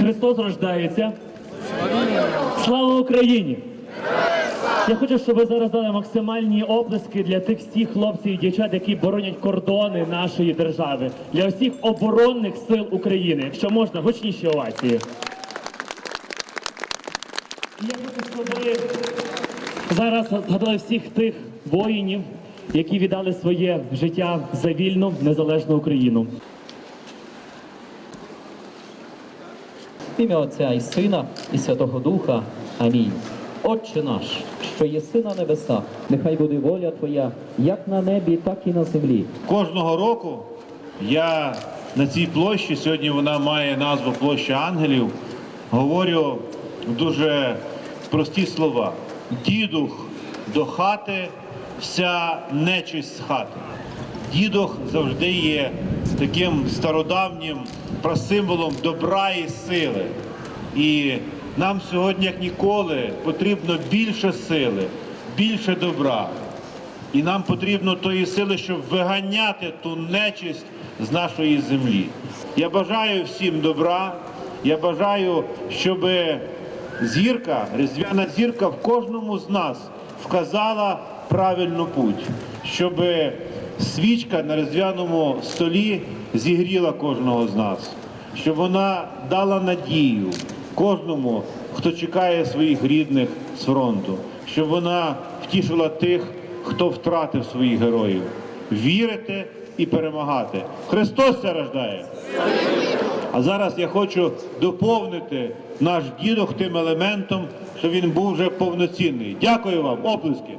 Христос рождається. Слава Україні! Я хочу, щоб ви зараз дали максимальні оплески для тих всіх хлопців і дівчат, які боронять кордони нашої держави, для всіх оборонних сил України. Якщо можна, гучніші овації. Я хочу, щоб ви зараз згадали всіх тих воїнів, які віддали своє життя за вільну незалежну Україну. Ім'я Отця і Сина, і Святого Духа. Амінь. Отче наш, що єси на небесах, нехай буде воля Твоя, як на небі, так і на землі. Кожного року я на цій площі, сьогодні вона має назву Площа Ангелів, говорю дуже прості слова. Дідух до хати, вся нечисть з хати. Дідух завжди є таким стародавнім просимволом добра і сили. І нам сьогодні, як ніколи, потрібно більше сили, більше добра. І нам потрібно тої сили, щоб виганяти ту нечисть з нашої землі. Я бажаю всім добра. Я бажаю, щоб зірка, різдвяна зірка в кожному з нас вказала правильну путь, щоб свічка на різдвяному столі зігріла кожного з нас, щоб вона дала надію кожному, хто чекає своїх рідних з фронту, щоб вона втішила тих, хто втратив своїх героїв. Вірити і перемагати. Христос це рождає. А зараз я хочу доповнити наш дідок тим елементом, що він був вже повноцінний. Дякую вам, оплески.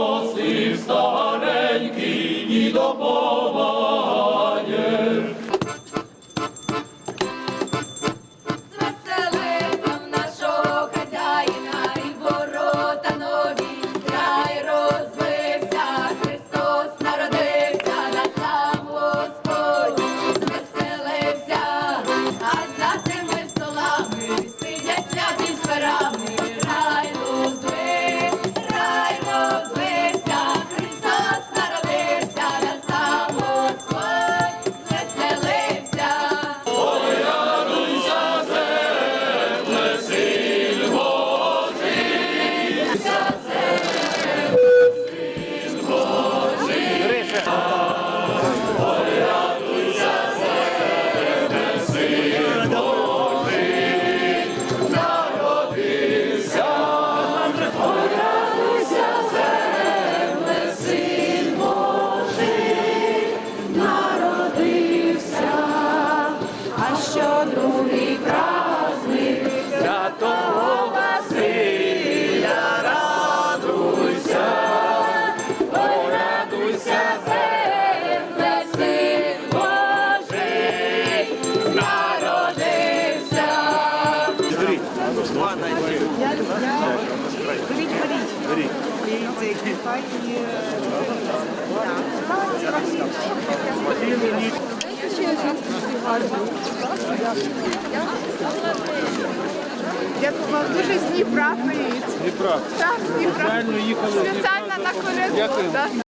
Я думала, дуже з Дніпра. Дніпра? Так, з Дніпра. Спеціально на коляду. так.